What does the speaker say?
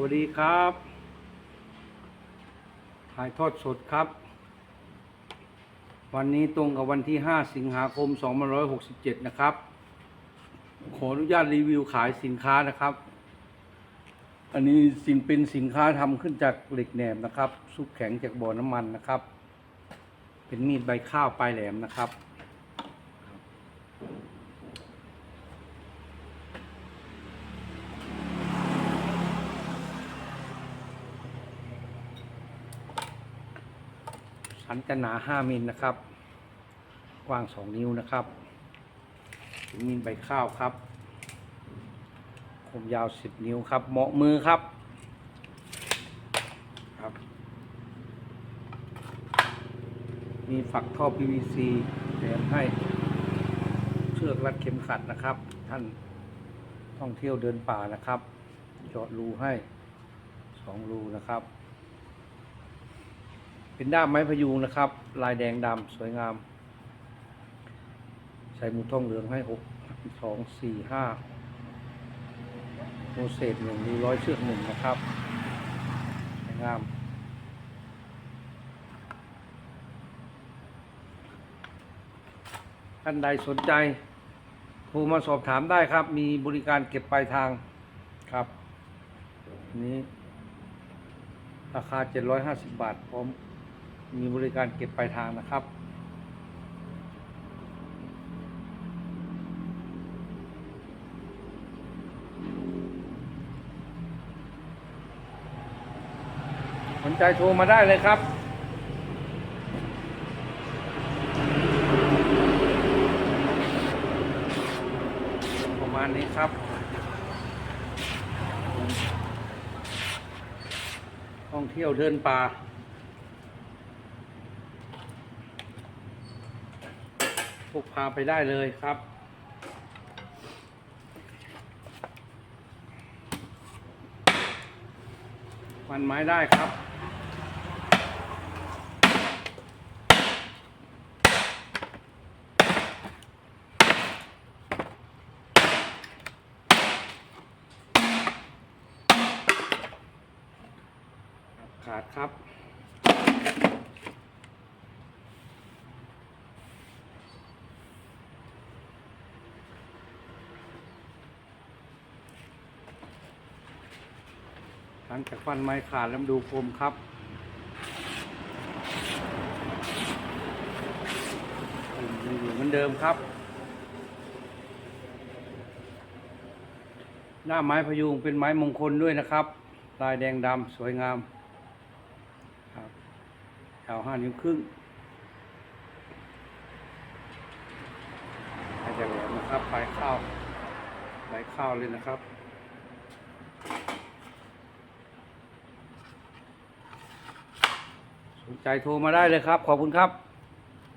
วัสดีครับ ถ่ายทอดสดครับ วันนี้ตรงกับวันที่ 5 สิงหาคม 2567 นะครับ ขออนุญาตรีวิวขายสินค้านะครับ อันนี้สินเป็นสินค้าทำขึ้นจากเหล็กแหนมนะครับ ซุปแข็งจากบ่อน้ำมันนะครับ เป็นมีดใบข้าวปลายแหลมนะครับ สันจะหนา5มิลนะครับ กว้าง2นิ้วนะครับถึงมิลใบข้าวครับคมยาว10นิ้วครับ เหมาะมือครับครับ มีฝักท่อ PVC แถมให้เชือกรัดเข็มขัดนะครับ ท่านท่องเที่ยวเดินป่านะครับเจาะรูให้2รูนะครับ เป็นด้ามไม้พยุงนะครับ ลายแดงดำสวยงาม ใส่หมูทองเหลืองให้หกสองสี่ห้าโมเสสหนึ่งมีร้อยเชือกหนึ่งนะครับสวยงามท่านใดสนใจโทรมาสอบถามได้ครับ มีบริการเก็บปลายทางครับนนี้ราคา 750 บาท พร้อม มีบริการเก็บปลายทางนะครับ สนใจโทรมาได้เลยครับประมาณนี้ครับ ท่องเที่ยวเดินป่า กพาไปได้เลยครับ มันไม้ได้ครับขาดครับ ลังจากฟันไม้ขาดแล้วดูโฟมครับยังอยู่เหมือนเดิมครับ หน้าไม้พยุงเป็นไม้มงคลด้วยนะครับ ลายแดงดำสวยงามครับยาวห้านิ้วครึ่งอาจจะแหลมนะครับปลายข้าวปลายข้าวเลยนะครับ สนใจโทรมาได้เลยครับ ขอบคุณครับ